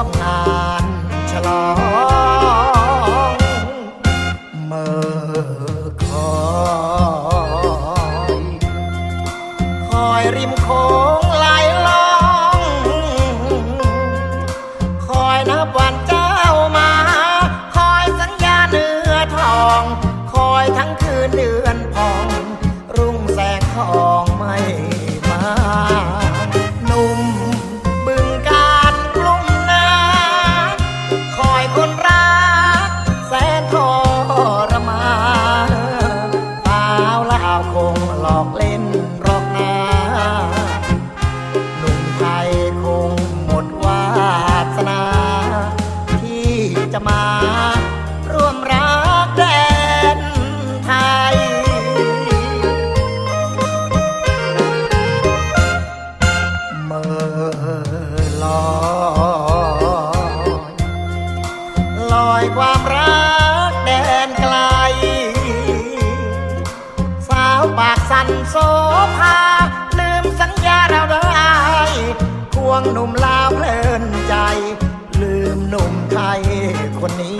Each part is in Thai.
ลองเมื่อคอยคอยริมโค้งไหลล่อง คอยนับวันเจ้ามา คอยสัญญาเนื้อทอง คอยทั้งคืนเดือนพอง รุ่งแสงทองไม่ อกเล่นหรอกนาหนุ่มไทยคงหมดวาสนา ที่จะมาร่วมรักแดนไทย เมื่อลอย ลอยความรัก อันโซภาลืมสัญญาเราได้ควงหนุ่มลาวเพลินใจ ลืมหนุ่มไทยคนนี้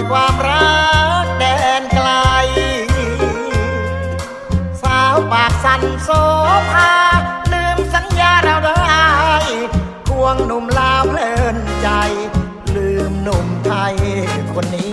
ยความรักแดนไกล สาวปากสั่นโซภาลืมสัญญาเราได้ ควงหนุ่มลาวเพลินใจ ลืมหนุ่มไทยคนนี้